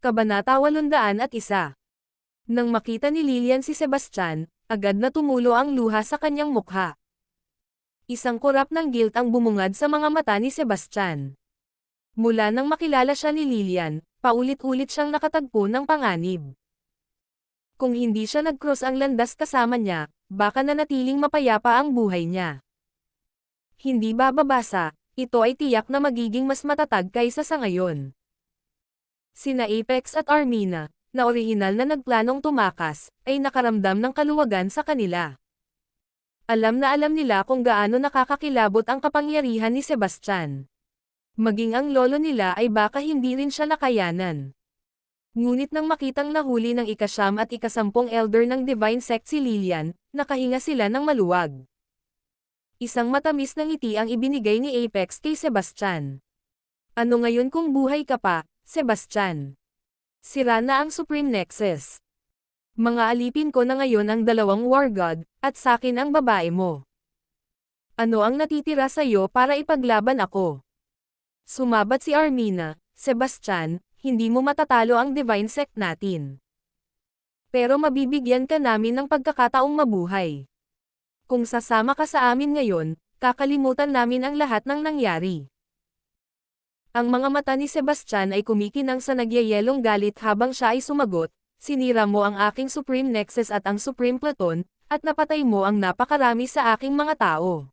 Kabanata 801 Nang makita ni Lilian si Sebastian, agad na tumulo ang luha sa kanyang mukha. Isang kurap ng guilt ang bumungad sa mga mata ni Sebastian. Mula nang makilala siya ni Lilian, paulit-ulit siyang nakatagpo ng panganib. Kung hindi siya nag-cross ang landas kasama niya, baka nanatiling mapayapa ang buhay niya. Hindi bababasa, ito ay tiyak na magiging mas matatag kaysa sa ngayon. Sina Apex at Armina, na orihinal na nagplanong tumakas, ay nakaramdam ng kaluwagan sa kanila. Alam na alam nila kung gaano nakakakilabot ang kapangyarihan ni Sebastian. Maging ang lolo nila ay baka hindi rin siya nakayanan. Ngunit nang makitang nahuli ng ikasyam at ikasampung elder ng Divine Sect si Lilian, nakahinga sila ng maluwag. Isang matamis na ngiti ang ibinigay ni Apex kay Sebastian. Ano ngayon kung buhay ka pa, Sebastian. Sira na ang Supreme Nexus. Mga alipin ko na ngayon ang dalawang War God, at sakin ang babae mo. Ano ang natitira sa iyo para ipaglaban ako? Sumabat si Armina, Sebastian, hindi mo matatalo ang Divine Sect natin. Pero mabibigyan ka namin ng pagkakataong mabuhay. Kung sasama ka sa amin ngayon, kakalimutan namin ang lahat ng nangyari. Ang mga mata ni Sebastian ay kumikinang sa nagyayelong galit habang siya ay sumagot, sinira mo ang aking Supreme Nexus at ang Supreme Platon, at napatay mo ang napakarami sa aking mga tao.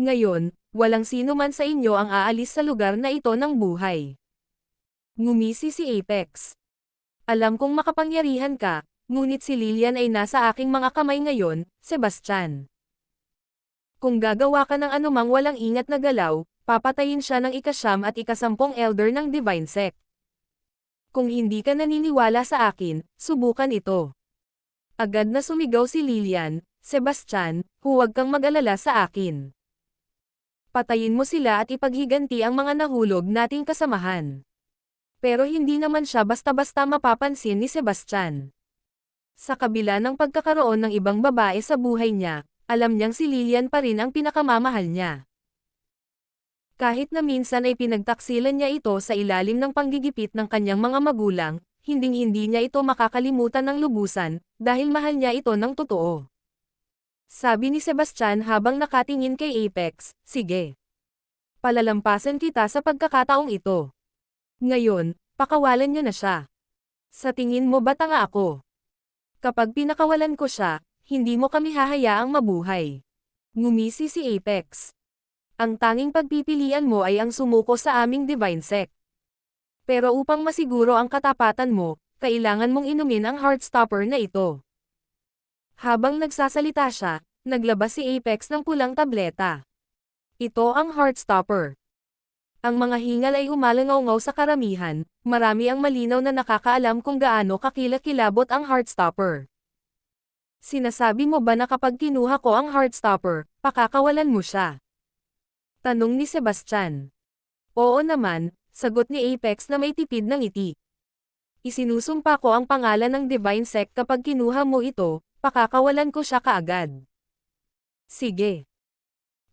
Ngayon, walang sino man sa inyo ang aalis sa lugar na ito ng buhay. Ngumisi si Apex. Alam kong makapangyarihan ka, ngunit si Lilian ay nasa aking mga kamay ngayon, Sebastian. Kung gagawa ka ng anumang walang ingat na galaw, papatayin siya ng ikasyam at ikasampung elder ng Divine Sect. Kung hindi ka naniniwala sa akin, subukan ito. Agad na sumigaw si Lilian, Sebastian, huwag kang mag-alala sa akin. Patayin mo sila at ipaghiganti ang mga nahulog nating kasamahan. Pero hindi naman siya basta-basta mapapansin ni Sebastian. Sa kabila ng pagkakaroon ng ibang babae sa buhay niya, alam niyang si Lilian pa rin ang pinakamamahal niya. Kahit na minsan ay pinagtaksilan niya ito sa ilalim ng panggigipit ng kanyang mga magulang, hinding-hindi niya ito makakalimutan ng lubusan, dahil mahal niya ito ng totoo. Sabi ni Sebastian habang nakatingin kay Apex, sige. Palalampasan kita sa pagkakataong ito. Ngayon, pakawalan niyo na siya. Sa tingin mo ba tanga ako? Kapag pinakawalan ko siya, hindi mo kami hahayaang mabuhay. Ngumisi si Apex. Ang tanging pagpipilian mo ay ang sumuko sa aming divine sect. Pero upang masiguro ang katapatan mo, kailangan mong inumin ang heartstopper na ito. Habang nagsasalita siya, naglabas si Apex ng pulang tableta. Ito ang heartstopper. Ang mga hingal ay umalangaw sa karamihan, marami ang malinaw na nakakaalam kung gaano kakilakilabot ang heartstopper. Sinasabi mo ba na kapag kinuha ko ang heartstopper, pakakawalan mo siya? Tanong ni Sebastian. Oo naman, sagot ni Apex na may tipid ng iti. Isinusumpa ko ang pangalan ng Divine Sect kapag kinuha mo ito, pakakawalan ko siya kaagad. Sige.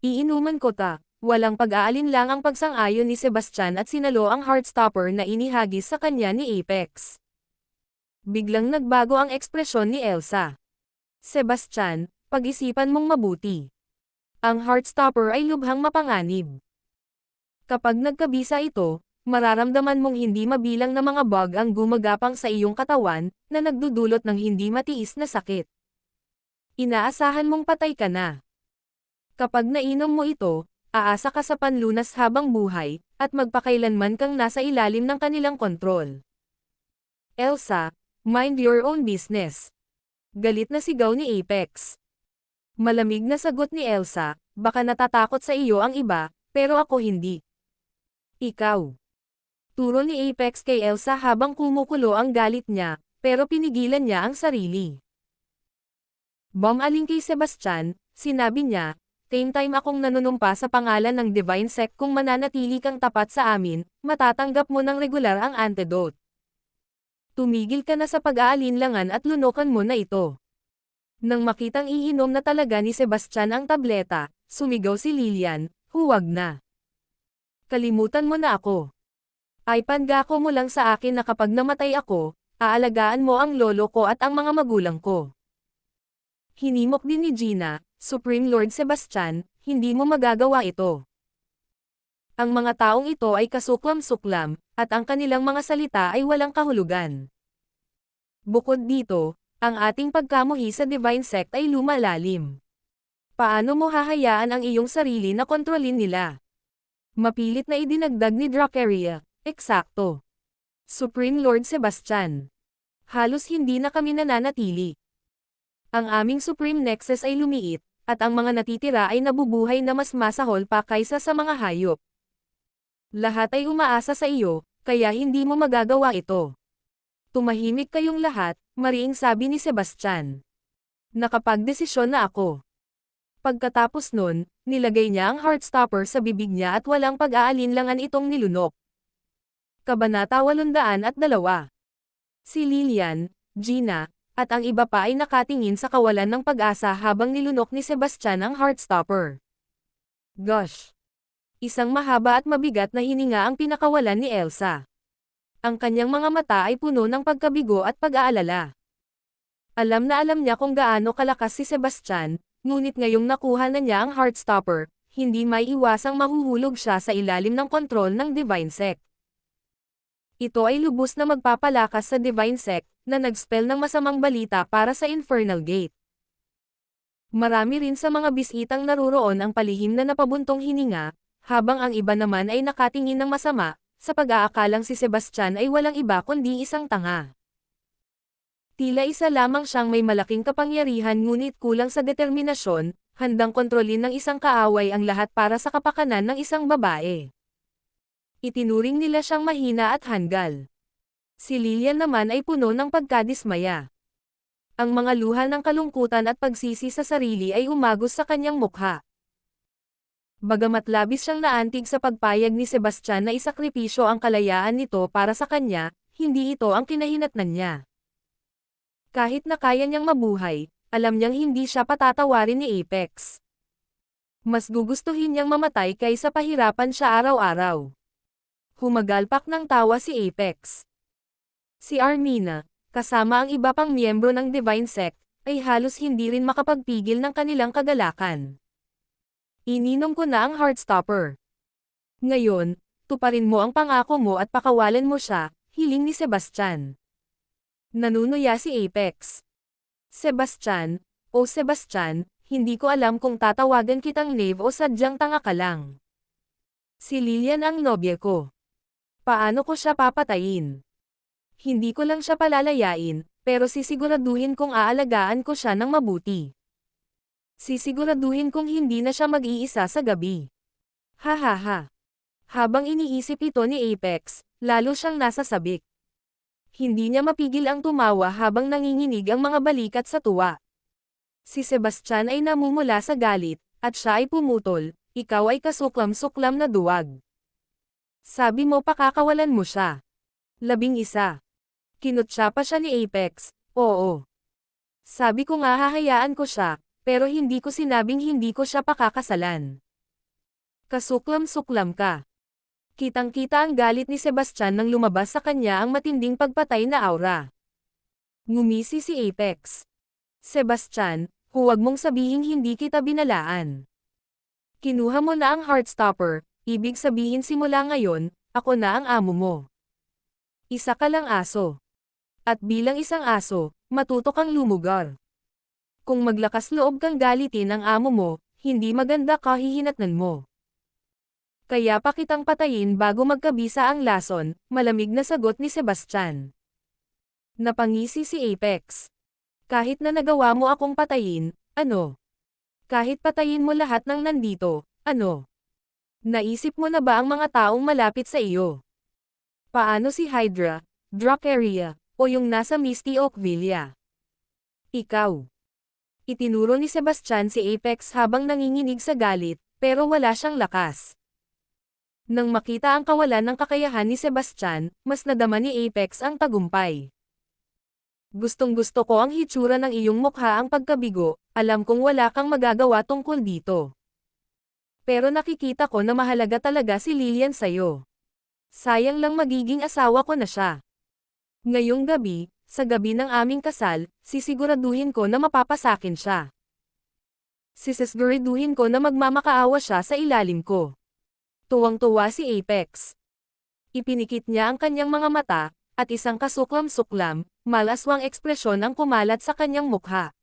Iinuman ko ta, walang pag-aalin lang ang pagsang-ayon ni Sebastian at sinalo ang heartstopper na inihagis sa kanya ni Apex. Biglang nagbago ang ekspresyon ni Elsa. Sebastian, pag-isipan mong mabuti. Ang Heartstopper ay lubhang mapanganib. Kapag nagkabisa ito, mararamdaman mong hindi mabilang na mga bug ang gumagapang sa iyong katawan, na nagdudulot ng hindi matiis na sakit. Inaasahan mong patay ka na. Kapag nainom mo ito, aasa ka sa panlunas habang buhay, at magpakailanman kang nasa ilalim ng kanilang kontrol. Elsa, mind your own business. Galit na sigaw ni Apex. Malamig na sagot ni Elsa, baka natatakot sa iyo ang iba, pero ako hindi. Ikaw. Turo ni Apex kay Elsa habang kumukulo ang galit niya, pero pinigilan niya ang sarili. Bumaling kay Sebastian, sinabi niya, Same time akong nanunumpa sa pangalan ng Divine Sect kung mananatili kang tapat sa amin, matatanggap mo ng regular ang antidote. Tumigil ka na sa pag-aalinlangan at lunukan mo na ito. Nang makitang iinom na talaga ni Sebastian ang tableta, sumigaw si Lilian, huwag na. Kalimutan mo na ako. Ay pangako mo lang sa akin na kapag namatay ako, aalagaan mo ang lolo ko at ang mga magulang ko. Hinimok din ni Gina, Supreme Lord Sebastian, hindi mo magagawa ito. Ang mga taong ito ay kasuklam-suklam, at ang kanilang mga salita ay walang kahulugan. Bukod dito, ang ating pagkamuhi sa Divine Sect ay lumalalim. Paano mo hahayaan ang iyong sarili na kontrolin nila? Mapilit na idinagdag ni Dracaria, eksakto. Supreme Lord Sebastian. Halos hindi na kami nananatili. Ang aming Supreme Nexus ay lumiit, at ang mga natitira ay nabubuhay na mas masahol pa kaysa sa mga hayop. Lahat ay umaasa sa iyo, kaya hindi mo magagawa ito. Tumahimik kayong lahat, mariing sabi ni Sebastian. Nakapagdesisyon na ako. Pagkatapos nun, nilagay niya ang heartstopper sa bibig niya at walang pag-aalinlangan itong nilunok. Kabanata 802 Si Lilian, Gina, at ang iba pa ay nakatingin sa kawalan ng pag-asa habang nilunok ni Sebastian ang heartstopper. Gosh! Isang mahaba at mabigat na hininga ang pinakawalan ni Elsa. Ang kanyang mga mata ay puno ng pagkabigo at pag-aalala. Alam na alam niya kung gaano kalakas si Sebastian, ngunit ngayong nakuha na niya ang heartstopper, hindi may iwasang mahuhulog siya sa ilalim ng kontrol ng Divine Sect. Ito ay lubos na magpapalakas sa Divine Sect, na nagspell ng masamang balita para sa Infernal Gate. Marami rin sa mga bisitang naruroon ang palihim na napabuntong hininga, habang ang iba naman ay nakatingin ng masama, sa pag-aakalang si Sebastian ay walang iba kundi isang tanga. Tila isa lamang siyang may malaking kapangyarihan ngunit kulang sa determinasyon, handang kontrolin ng isang kaaway ang lahat para sa kapakanan ng isang babae. Itinuring nila siyang mahina at hanggal. Si Lilian naman ay puno ng pagkadismaya. Ang mga luha ng kalungkutan at pagsisi sa sarili ay umagos sa kanyang mukha. Bagamat labis siyang naantig sa pagpayag ni Sebastian na isakripisyo ang kalayaan nito para sa kanya, hindi ito ang kinahinatnan niya. Kahit na kaya niyang mabuhay, alam niyang hindi siya patatawarin ni Apex. Mas gugustuhin niyang mamatay kaysa pahirapan siya araw-araw. Humagalpak ng tawa si Apex. Si Armina, kasama ang iba pang miyembro ng Divine Sect, ay halos hindi rin makapagpigil ng kanilang kagalakan. Ininom ko na ang Heartstopper. Ngayon, tuparin mo ang pangako mo at pakawalan mo siya, hiling ni Sebastian. Nanunuya si Apex. Sebastian, o Sebastian, hindi ko alam kung tatawagan kitang knave o sadyang tanga ka lang. Si Lilian ang nobya ko. Paano ko siya papatayin? Hindi ko lang siya palalayain, pero sisiguraduhin kong aalagaan ko siya ng mabuti. Sisiguraduhin kong hindi na siya mag-iisa sa gabi. Ha ha ha. Habang iniisip ito ni Apex, lalo siyang nasa sabik. Hindi niya mapigil ang tumawa habang nanginginig ang mga balikat sa tuwa. Si Sebastian ay namumula sa galit, at siya ay pumutol, ikaw ay kasuklam-suklam na duwag. Sabi mo pakakawalan mo siya. Labing isa. Kinutsa pa siya ni Apex, oo. Sabi ko nga hahayaan ko siya, pero hindi ko sinabing hindi ko siya pakakasalan. Kasuklam-suklam ka. Kitang-kita ang galit ni Sebastian nang lumabas sa kanya ang matinding pagpatay na aura. Ngumisi si Apex. Sebastian, huwag mong sabihing hindi kita binalaan. Kinuha mo na ang Heartstopper, ibig sabihin simula ngayon, ako na ang amo mo. Isa ka lang aso. At bilang isang aso, matuto kang lumugar. Kung maglakas loob kang galitin ang amo mo, hindi maganda kahihinatnan mo. Kaya pa kitang patayin bago magkabisa ang lason, malamig na sagot ni Sebastian. Napangisi si Apex. Kahit na nagawa mo akong patayin, ano? Kahit patayin mo lahat ng nandito, ano? Naisip mo na ba ang mga taong malapit sa iyo? Paano si Hydra, Dracaria, o yung nasa Misty Oakville? Ikaw. Itinuro ni Sebastian si Apex habang nanginginig sa galit, pero wala siyang lakas. Nang makita ang kawalan ng kakayahan ni Sebastian, mas nadama ni Apex ang tagumpay. Gustong gusto ko ang hitsura ng iyong mukha ang pagkabigo, alam kong wala kang magagawa tungkol dito. Pero nakikita ko na mahalaga talaga si Lilian sa'yo. Sayang lang magiging asawa ko na siya. Ngayong gabi, sa gabi ng aming kasal, sisiguraduhin ko na mapapasakin siya. Sisiguraduhin ko na magmamakaawa siya sa ilalim ko. Tuwang-tuwa si Apex. Ipinikit niya ang kanyang mga mata, at isang kasuklam-suklam, malaswang ekspresyon ang kumalat sa kanyang mukha.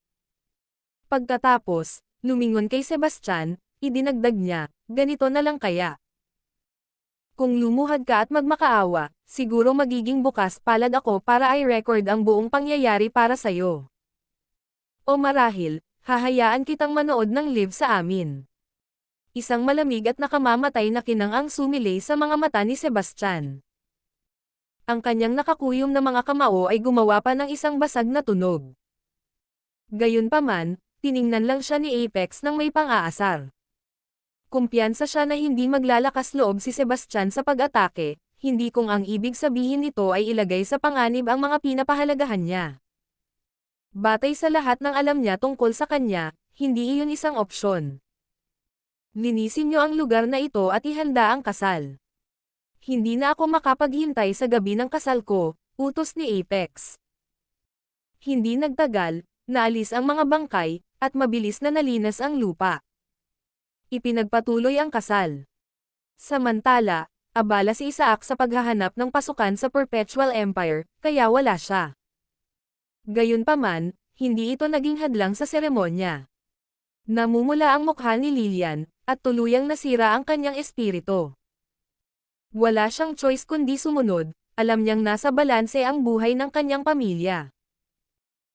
Pagkatapos, lumingon kay Sebastian, idinagdag niya, ganito na lang kaya. Kung lumuhad ka at magmakaawa, siguro magiging bukas palad ako para i-record ang buong pangyayari para sa'yo. O marahil, hahayaan kitang manood ng live sa amin. Isang malamig at nakamamatay na kinangang sumilay sa mga mata ni Sebastian. Ang kanyang nakakuyom na mga kamao ay gumawa pa ng isang basag na tunog. Gayunpaman, tiningnan lang siya ni Apex nang may pang-aasar. Kumpiyansa siya na hindi maglalakas loob si Sebastian sa pag-atake, hindi kung ang ibig sabihin nito ay ilagay sa panganib ang mga pinapahalagahan niya. Batay sa lahat ng alam niya tungkol sa kanya, hindi iyon isang opsyon. Linisin niyo ang lugar na ito at ihanda ang kasal. Hindi na ako makapaghintay sa gabi ng kasal ko, utos ni Apex. Hindi nagtagal, naalis ang mga bangkay, at mabilis na nalinas ang lupa. Ipinagpatuloy ang kasal. Samantala, abala si Isaac sa paghahanap ng pasukan sa Perpetual Empire, kaya wala siya. Gayunpaman, hindi ito naging hadlang sa seremonya. Namumula ang mukha ni Lilian, at tuluyang nasira ang kanyang espiritu. Wala siyang choice kundi sumunod, alam niyang nasa balanse ang buhay ng kanyang pamilya.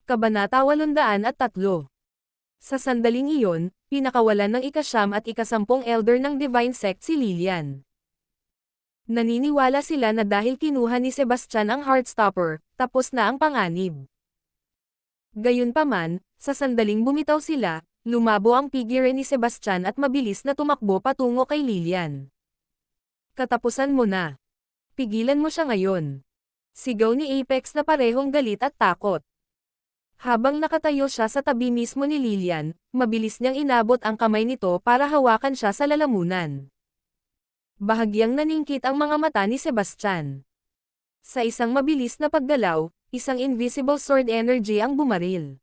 Kabanata 803 Sa sandaling iyon, pinakawalan ng ikasyam at ikasampung elder ng Divine Sect si Lilian. Naniniwala sila na dahil kinuha ni Sebastian ang Heartstopper, tapos na ang panganib. Gayunpaman, sa sandaling bumitaw sila, lumabo ang figure ni Sebastian at mabilis na tumakbo patungo kay Lilian. Katapusan mo na. Pigilan mo siya ngayon. Sigaw ni Apex na parehong galit at takot. Habang nakatayo siya sa tabi mismo ni Lilian, mabilis niyang inabot ang kamay nito para hawakan siya sa lalamunan. Bahagyang naningkit ang mga mata ni Sebastian. Sa isang mabilis na paggalaw, isang invisible sword energy ang bumaril.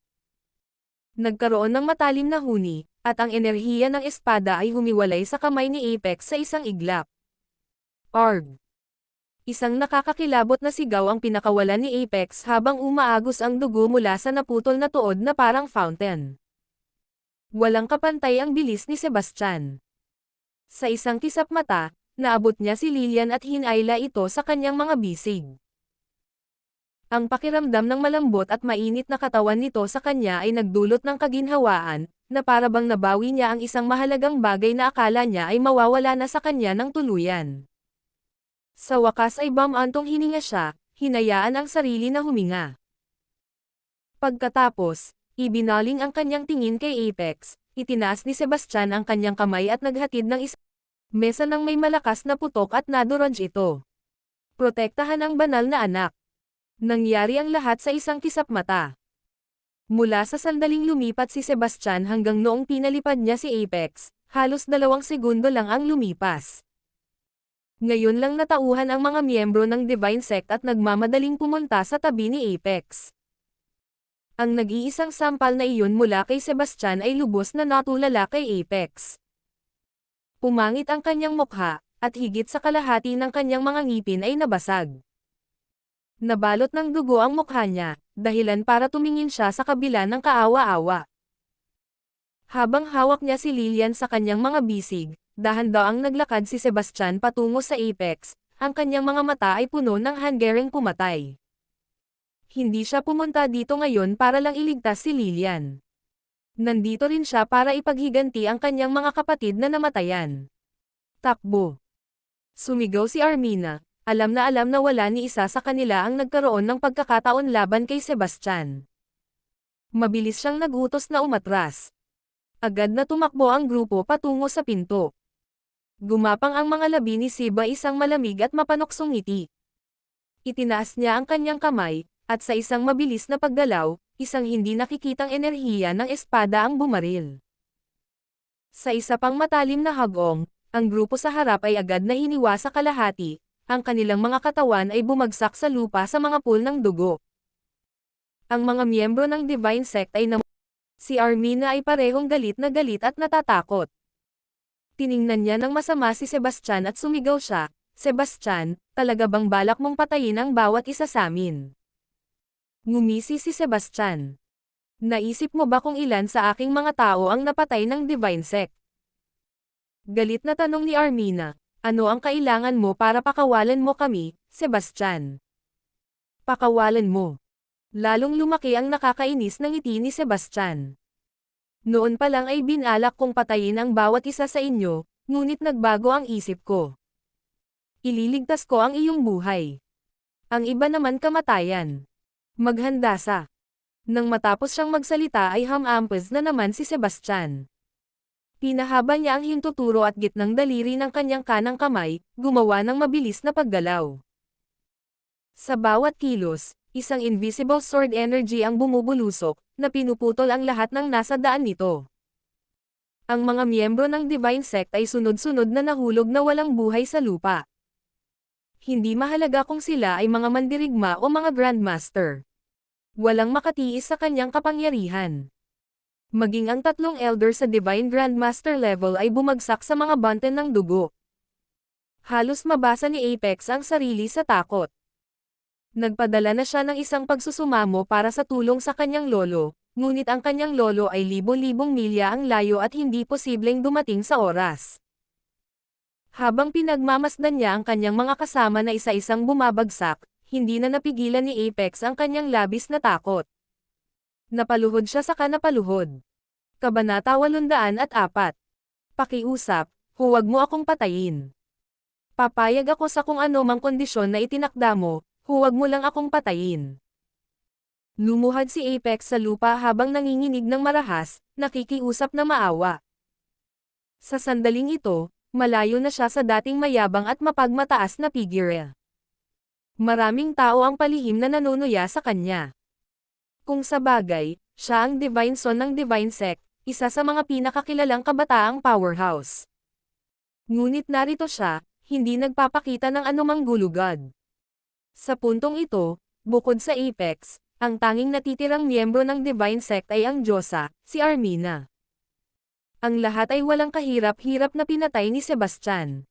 Nagkaroon ng matalim na huni, at ang enerhiya ng espada ay humiwalay sa kamay ni Apex sa isang iglap. Arg! Isang nakakakilabot na sigaw ang pinakawalan ni Apex habang umaagos ang dugo mula sa naputol na tuod na parang fountain. Walang kapantay ang bilis ni Sebastian. Sa isang kisap mata, naabot niya si Lilian at hinayla ito sa kanyang mga bisig. Ang pakiramdam ng malambot at mainit na katawan nito sa kanya ay nagdulot ng kaginhawaan, na parabang nabawi niya ang isang mahalagang bagay na akala niya ay mawawala na sa kanya ng tuluyan. Sa wakas ay bamantong hininga siya, hinayaan ang sarili na huminga. Pagkatapos, ibinaling ang kanyang tingin kay Apex, itinaas ni Sebastian ang kanyang kamay at naghatid ng isang mesa ng may malakas na putok at nadorange ito. Protektahan ang banal na anak. Nangyari ang lahat sa isang kisap mata. Mula sa sandaling lumipat si Sebastian hanggang noong pinalipad niya si Apex, halos dalawang segundo lang ang lumipas. Ngayon lang natauhan ang mga miyembro ng Divine Sect at nagmamadaling pumunta sa tabi ni Apex. Ang nag-iisang sampal na iyon mula kay Sebastian ay lubos na natulala kay Apex. Pumangit ang kanyang mukha, at higit sa kalahati ng kanyang mga ngipin ay nabasag. Nabalot ng dugo ang mukha niya, dahilan para tumingin siya sa kabila ng kaawa-awa. Habang hawak niya si Lilian sa kanyang mga bisig, dahan-daang naglakad si Sebastian patungo sa Apex, ang kanyang mga mata ay puno ng hangering pumatay. Hindi siya pumunta dito ngayon para lang iligtas si Lilian. Nandito rin siya para ipaghiganti ang kanyang mga kapatid na namatayan. Takbo. Sumigaw si Armina, alam na alam na wala ni isa sa kanila ang nagkaroon ng pagkakataon laban kay Sebastian. Mabilis siyang nagutos na umatras. Agad na tumakbo ang grupo patungo sa pinto. Gumapang ang mga labi ni Siba isang malamig at mapanoksong ngiti. Itinaas niya ang kanyang kamay, at sa isang mabilis na paggalaw, isang hindi nakikitang enerhiya ng espada ang bumaril. Sa isa pang matalim na hagong, ang grupo sa harap ay agad na hiniwa sa kalahati, ang kanilang mga katawan ay bumagsak sa lupa sa mga pool ng dugo. Ang mga miyembro ng Divine Sect ay nam- Si Armina ay parehong galit na galit at natatakot. Tiningnan niya ng masama si Sebastian at sumigaw siya, Sebastian, talaga bang balak mong patayin ang bawat isa sa amin? Ngumisi si Sebastian. Naisip mo ba kung ilan sa aking mga tao ang napatay ng Divine Sect? Galit na tanong ni Armina, ano ang kailangan mo para pakawalan mo kami, Sebastian? Pakawalan mo. Lalong lumaki ang nakakainis ng ngiti ni Sebastian. Noon pa lang ay binalak kong patayin ang bawat isa sa inyo, ngunit nagbago ang isip ko. Ililigtas ko ang iyong buhay. Ang iba naman kamatayan. Maghanda sa. Nang matapos siyang magsalita ay hamampes na naman si Sebastian. Pinahaba niya ang hintuturo at gitnang daliri ng kanyang kanang kamay, gumawa ng mabilis na paggalaw. Sa bawat kilos, isang invisible sword energy ang bumubulusok, na pinuputol ang lahat ng nasa daan nito. Ang mga miyembro ng Divine Sect ay sunod-sunod na nahulog na walang buhay sa lupa. Hindi mahalaga kung sila ay mga mandirigma o mga Grandmaster. Walang makatiis sa kanyang kapangyarihan. Maging ang tatlong elder sa Divine Grandmaster level ay bumagsak sa mga banten ng dugo. Halos mabasa ni Apex ang sarili sa takot. Nagpadala na siya ng isang pagsusumamo para sa tulong sa kanyang lolo, ngunit ang kanyang lolo ay libo-libong milya ang layo at hindi posibleng dumating sa oras. Habang pinagmamasdan niya ang kanyang mga kasama na isa-isang bumabagsak, hindi na napigilan ni Apex ang kanyang labis na takot. Napaluhod siya sa kanapaluhod. Kabanata 804. Pakiusap, huwag mo akong patayin. Papayag ako sa kung ano mang kondisyon na itinakda mo, huwag mo lang akong patayin. Lumuhad si Apex sa lupa habang nanginginig ng marahas, nakikiusap na maawa. Sa sandaling ito, malayo na siya sa dating mayabang at mapagmataas na figure. Maraming tao ang palihim na nanunuya sa kanya. Kung sa bagay, siya ang Divine Son ng Divine Sect, isa sa mga pinakakilalang kabataang powerhouse. Ngunit narito siya, hindi nagpapakita ng anumang gulugad. Sa puntong ito, bukod sa Apex, ang tanging natitirang miyembro ng Divine Sect ay ang Diyosa, si Armina. Ang lahat ay walang kahirap-hirap na pinatay ni Sebastian.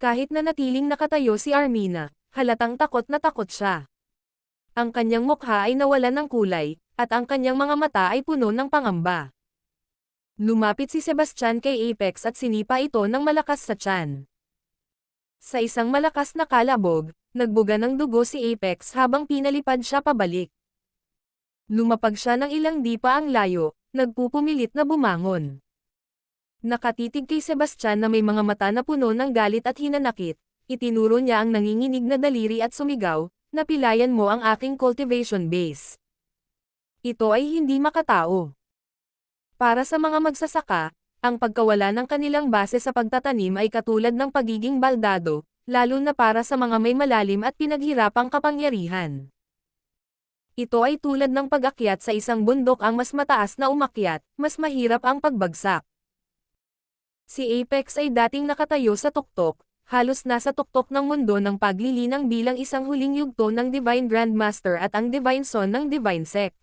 Kahit na natiling nakatayo si Armina, halatang takot na takot siya. Ang kanyang mukha ay nawalan ng kulay, at ang kanyang mga mata ay puno ng pangamba. Lumapit si Sebastian kay Apex at sinipa ito ng malakas sa tiyan. Sa isang malakas na kalabog, nagbuga ng dugo si Apex habang pinalipad siya pabalik. Lumapag siya ng ilang dipa ang layo, nagpupumilit na bumangon. Nakatitig kay Sebastian na may mga mata na puno ng galit at hinanakit, itinuro niya ang nanginginig na daliri at sumigaw, napilayan mo ang aking cultivation base. Ito ay hindi makatao. Para sa mga magsasaka, ang pagkawala ng kanilang base sa pagtatanim ay katulad ng pagiging baldado, lalo na para sa mga may malalim at pinaghirapang kapangyarihan. Ito ay tulad ng pag-akyat sa isang bundok ang mas mataas na umakyat, mas mahirap ang pagbagsak. Si Apex ay dating nakatayo sa tuktok, halos nasa tuktok ng mundo ng paglilinang bilang isang huling yugto ng Divine Grandmaster at ang Divine Son ng Divine Sect.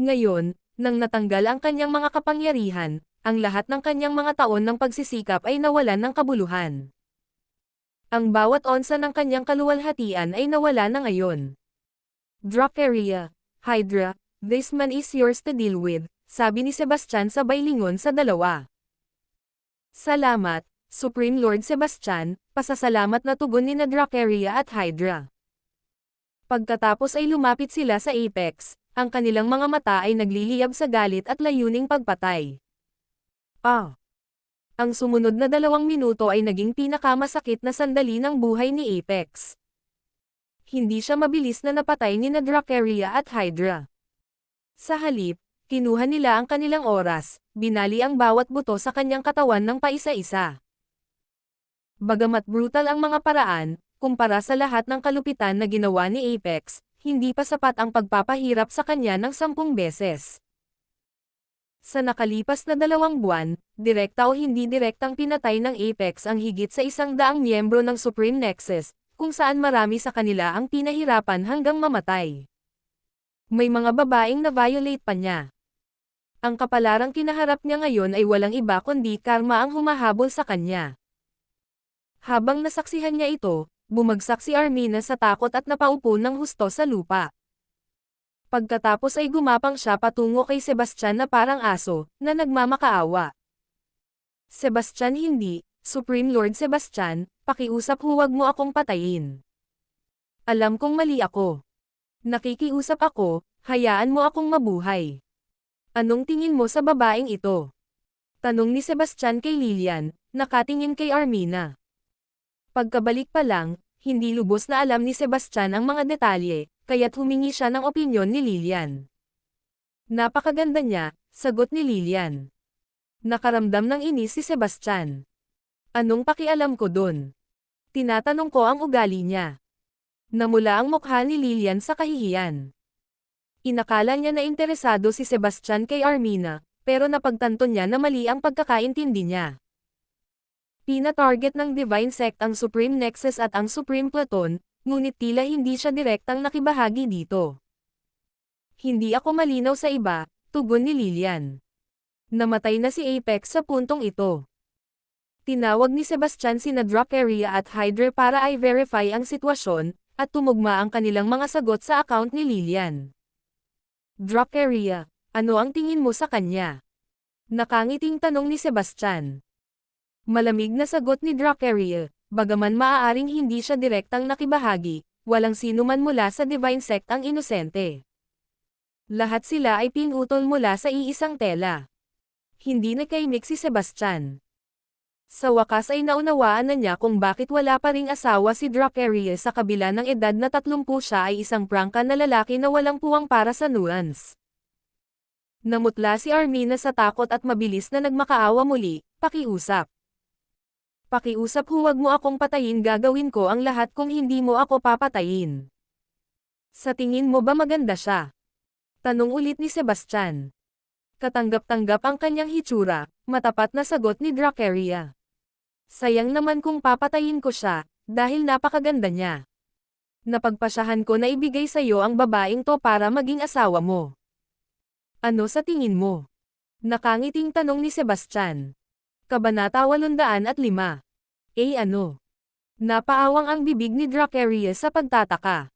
Ngayon, nang natanggal ang kanyang mga kapangyarihan, ang lahat ng kanyang mga taon ng pagsisikap ay nawalan ng kabuluhan. Ang bawat onsa ng kanyang kaluwalhatian ay nawala na ngayon. Dracaria, Hydra, this man is yours to deal with, sabi ni Sebastian sabay lingon sa dalawa. Salamat, Supreme Lord Sebastian, pasasalamat na tugon ni na Dracaria at Hydra. Pagkatapos ay lumapit sila sa Apex, ang kanilang mga mata ay nagliliyab sa galit at layuning pagpatay. Ah! Ang sumunod na dalawang minuto ay naging pinakamasakit na sandali ng buhay ni Apex. Hindi siya mabilis na napatay ni na Dracaria at Hydra. Sa halip, kinuha nila ang kanilang oras, binali ang bawat buto sa kanyang katawan ng paisa-isa. Bagamat brutal ang mga paraan, kumpara sa lahat ng kalupitan na ginawa ni Apex, hindi pa sapat ang pagpapahirap sa kanya ng sampung beses. Sa nakalipas na dalawang buwan, direkta o hindi direktang pinatay ng Apex ang higit sa isang daang miyembro ng Supreme Nexus, kung saan marami sa kanila ang pinahirapan hanggang mamatay. May mga babaeng na-violate pa niya. Ang kapalarang kinaharap niya ngayon ay walang iba kundi karma ang humahabol sa kanya. Habang nasaksihan niya ito, bumagsak si Armina sa takot at napaupo ng husto sa lupa. Pagkatapos ay gumapang siya patungo kay Sebastian na parang aso, na nagmamakaawa. Sebastian hindi, Supreme Lord Sebastian, pakiusap huwag mo akong patayin. Alam kong mali ako. Nakikiusap ako, hayaan mo akong mabuhay. Anong tingin mo sa babaeng ito? Tanong ni Sebastian kay Lilian, nakatingin kay Armina. Pagkabalik pa lang, hindi lubos na alam ni Sebastian ang mga detalye, kaya't humingi siya ng opinyon ni Lilian. Napakaganda niya, sagot ni Lilian. Nakaramdam ng inis si Sebastian. Anong pakialam ko dun? Tinatanong ko ang ugali niya. Namula ang mukha ni Lilian sa kahihiyan. Inakala niya na interesado si Sebastian kay Armina, pero napagtanto niya na mali ang pagkakaintindi niya. Pina-target ng Divine Sect ang Supreme Nexus at ang Supreme Platon, ngunit tila hindi siya direktang nakibahagi dito. Hindi ako malinaw sa iba, tugon ni Lilian. Namatay na si Apex sa puntong ito. Tinawag ni Sebastian sina Dracaria at Hydra para i-verify ang sitwasyon, at tumugma ang kanilang mga sagot sa account ni Lilian. Dracaria, ano ang tingin mo sa kanya? Nakangiting tanong ni Sebastian. Malamig na sagot ni Dracaria, bagaman maaaring hindi siya direktang nakibahagi, walang sino man mula sa Divine Sect ang inosente. Lahat sila ay pinutol mula sa iisang tela. Hindi nakaimik si Sebastian. Sa wakas ay naunawaan na niya kung bakit wala pa ring asawa si Dracaria sa kabila ng edad na 30 siya ay isang prangka na lalaki na walang puwang para sa nuance. Namutla si Armina sa takot at mabilis na nagmakaawa muli, pakiusap. Pakiusap huwag mo akong patayin gagawin ko ang lahat kung hindi mo ako papatayin. Sa tingin mo ba maganda siya? Tanong ulit ni Sebastian. Katanggap-tanggap ang kanyang hitsura, matapat na sagot ni Dracaria. Sayang naman kung papatayin ko siya, dahil napakaganda niya. Napagpasyahan ko na ibigay sa iyo ang babaeng to para maging asawa mo. Ano sa tingin mo? Nakangiting tanong ni Sebastian. Kabanata 805. Eh ano? Napaawang ang bibig ni Dracaria sa pagtataka.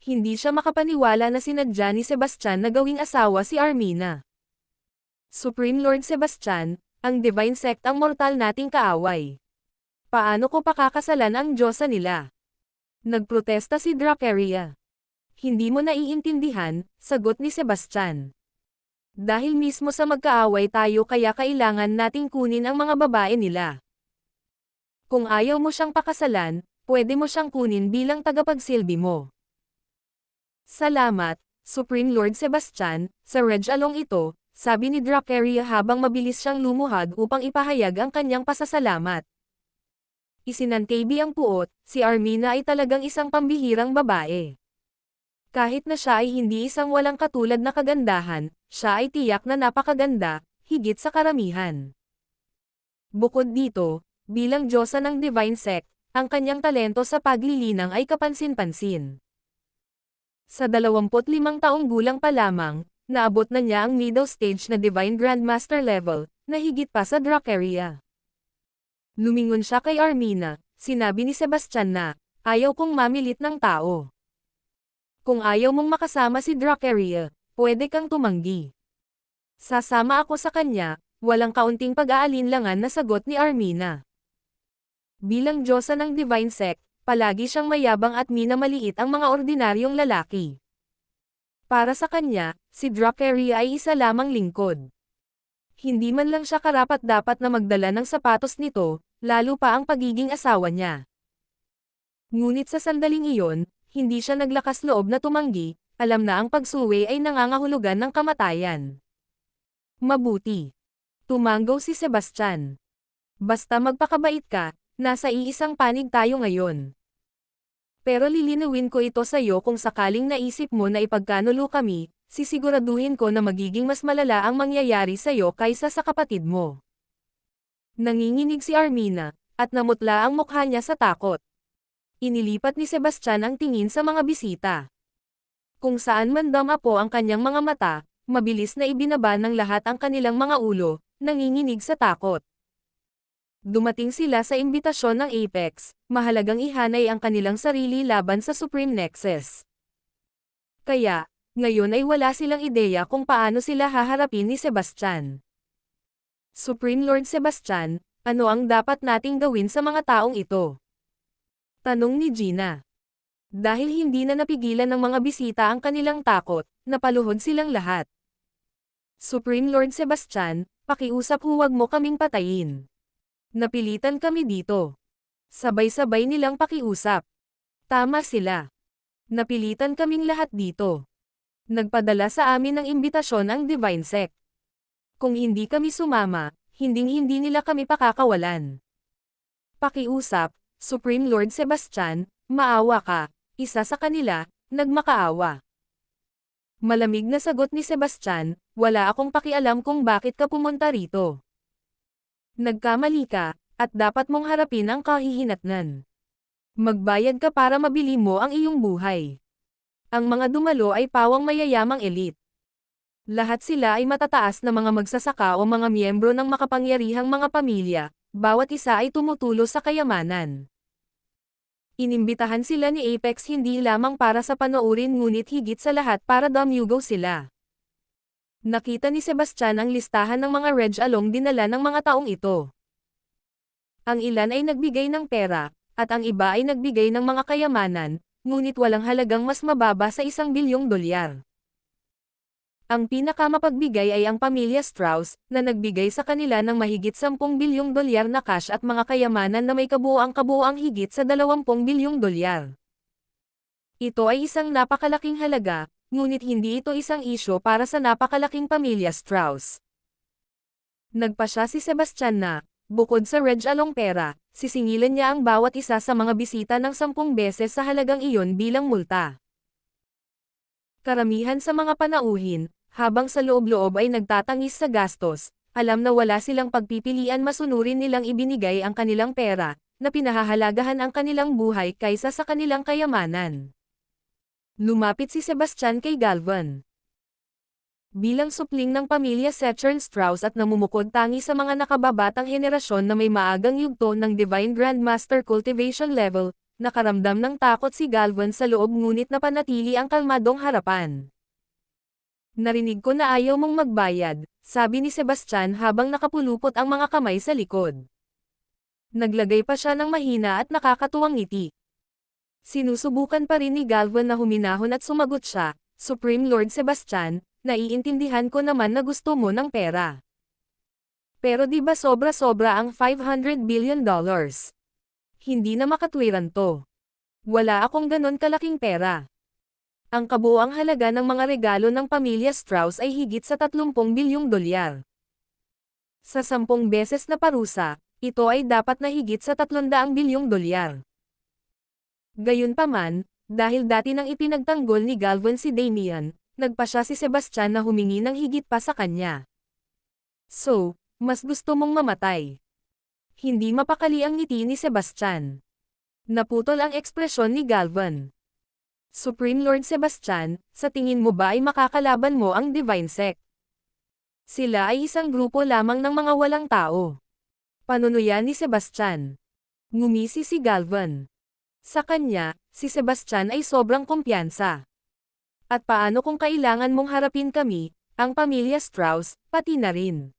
Hindi siya makapaniwala na sinadya ni Sebastian na gawing asawa si Armina. Supreme Lord Sebastian, ang Divine Sect ang mortal nating kaaway. Paano ko pakakasalan ang Diyosa nila? Nagprotesta si Dracaria. Hindi mo naiintindihan, sagot ni Sebastian. Dahil mismo sa magkaaway tayo kaya kailangan nating kunin ang mga babae nila. Kung ayaw mo siyang pakasalan, pwede mo siyang kunin bilang tagapagsilbi mo. Salamat, Supreme Lord Sebastian, sa Reg Along ito, sabi ni Dracaria habang mabilis siyang lumuhad upang ipahayag ang kanyang pasasalamat. Isinantabi ang puot, si Armina ay talagang isang pambihirang babae. Kahit na siya ay hindi isang walang katulad na kagandahan, siya ay tiyak na napakaganda, higit sa karamihan. Bukod dito, bilang Diyosa ng Divine Sect, ang kanyang talento sa paglilinang ay kapansin-pansin. Sa 25 taong gulang pa lamang, naabot na niya ang middle stage na Divine Grandmaster level, na higit pa sa Dracaria. Lumingon siya kay Armina, sinabi ni Sebastian na, ayaw kong mamilit ng tao. Kung ayaw mong makasama si Dracaria, pwede kang tumanggi. Sasama ako sa kanya, walang kaunting pag-aalinlangan na sagot ni Armina. Bilang Diyosa ng Divine Sect, palagi siyang mayabang at minamaliit ang mga ordinaryong lalaki. Para sa kanya, si Dracaria ay isa lamang lingkod. Hindi man lang siya karapat-dapat na magdala ng sapatos nito, lalo pa ang pagiging asawa niya. Ngunit sa sandaling iyon, hindi siya naglakas loob na tumanggi, alam na ang pagsuwi ay nangangahulugan ng kamatayan. Mabuti. Tumanggaw si Sebastian. Basta magpakabait ka, nasa iisang panig tayo ngayon. Pero lilinawin ko ito sa iyo kung sakaling naisip mo na ipagkanulo kami, sisiguraduhin ko na magiging mas malala ang mangyayari sa'yo kaysa sa kapatid mo. Nanginginig si Armina, at namutla ang mukha niya sa takot. Inilipat ni Sebastian ang tingin sa mga bisita. Kung saan man damapo ang kanyang mga mata, mabilis na ibinaba ng lahat ang kanilang mga ulo, nanginginig sa takot. Dumating sila sa imbitasyon ng Apex, mahalagang ihanay ang kanilang sarili laban sa Supreme Nexus. Kaya, ngayon ay wala silang ideya kung paano sila haharapin ni Sebastian. Supreme Lord Sebastian, ano ang dapat nating gawin sa mga taong ito? Tanong ni Gina. Dahil hindi na napigilan ng mga bisita ang kanilang takot, napaluhod silang lahat. Supreme Lord Sebastian, pakiusap huwag mo kaming patayin. Napilitan kami dito. Sabay-sabay nilang pakiusap. Tama sila. Napilitan kaming lahat dito. Nagpadala sa amin ng imbitasyon ang Divine Sect. Kung hindi kami sumama, hinding-hindi nila kami pakakawalan. Pakiusap, Supreme Lord Sebastian, maawa ka, isa sa kanila, nagmakaawa. Malamig na sagot ni Sebastian, wala akong pakialam kung bakit ka pumunta rito. Nagkamali ka, at dapat mong harapin ang kahihinatnan. Magbayad ka para mabili mo ang iyong buhay. Ang mga dumalo ay pawang mayayamang elite. Lahat sila ay matataas na mga magsasaka o mga miyembro ng makapangyarihang mga pamilya, bawat isa ay tumutulo sa kayamanan. Inimbitahan sila ni Apex hindi lamang para sa panoorin ngunit higit sa lahat para damyugaw sila. Nakita ni Sebastian ang listahan ng mga Reg along dinala ng mga taong ito. Ang ilan ay nagbigay ng pera, at ang iba ay nagbigay ng mga kayamanan, ngunit walang halagang mas mababa sa isang bilyong dolyar. Ang pinakamapagbigay ay ang pamilya Strauss, na nagbigay sa kanila ng mahigit 10 bilyong dolyar na cash at mga kayamanan na may kabuoang-kabuoang higit sa 20 bilyong dolyar. Ito ay isang napakalaking halaga, ngunit hindi ito isang isyo para sa napakalaking pamilya Strauss. Nagpa siya si Sebastian na, bukod sa Reg Along pera, sisingilan niya ang bawat isa sa mga bisita ng sampung beses sa halagang iyon bilang multa. Karamihan sa mga panauhin, habang sa loob-loob ay nagtatangis sa gastos, alam na wala silang pagpipilian masunurin nilang ibinigay ang kanilang pera, na pinahahalagahan ang kanilang buhay kaysa sa kanilang kayamanan. Lumapit si Sebastian kay Galvan. Bilang supling ng pamilya Setchern Strauss at namumukod tangi sa mga nakababatang henerasyon na may maagang yugto ng Divine Grandmaster Cultivation Level, nakaramdam ng takot si Galvan sa loob ngunit napanatili ang kalmadong harapan. Narinig ko na ayaw mong magbayad, sabi ni Sebastian habang nakapulupot ang mga kamay sa likod. Naglagay pa siya ng mahina at nakakatuwang ngiti. Sinusubukan pa rin ni Galvan na huminahon at sumagot siya, Supreme Lord Sebastian, naiintindihan ko naman na gusto mo ng pera. Pero di ba sobra-sobra ang 500 billion dollars? Hindi na makatwiran to. Wala akong ganon kalaking pera. Ang kabuang halaga ng mga regalo ng pamilya Strauss ay higit sa 30 bilyong dolyar. Sa sampung beses na parusa, ito ay dapat na higit sa 300 bilyong dolyar. Gayunpaman, dahil dati nang ipinagtanggol ni Galvan si Damian, nagpa siya si Sebastian na humingi ng higit pa sa kanya. So, mas gusto mong mamatay. Hindi mapakali ang ngiti ni Sebastian. Naputol ang ekspresyon ni Galvan. Supreme Lord Sebastian, sa tingin mo ba ay makakalaban mo ang Divine Sect? Sila ay isang grupo lamang ng mga walang tao. Panunuyan ni Sebastian. Ngumisi si Galvan. Sa kanya, si Sebastian ay sobrang kumpiyansa. At paano kung kailangan mong harapin kami, ang pamilya Strauss, pati na rin.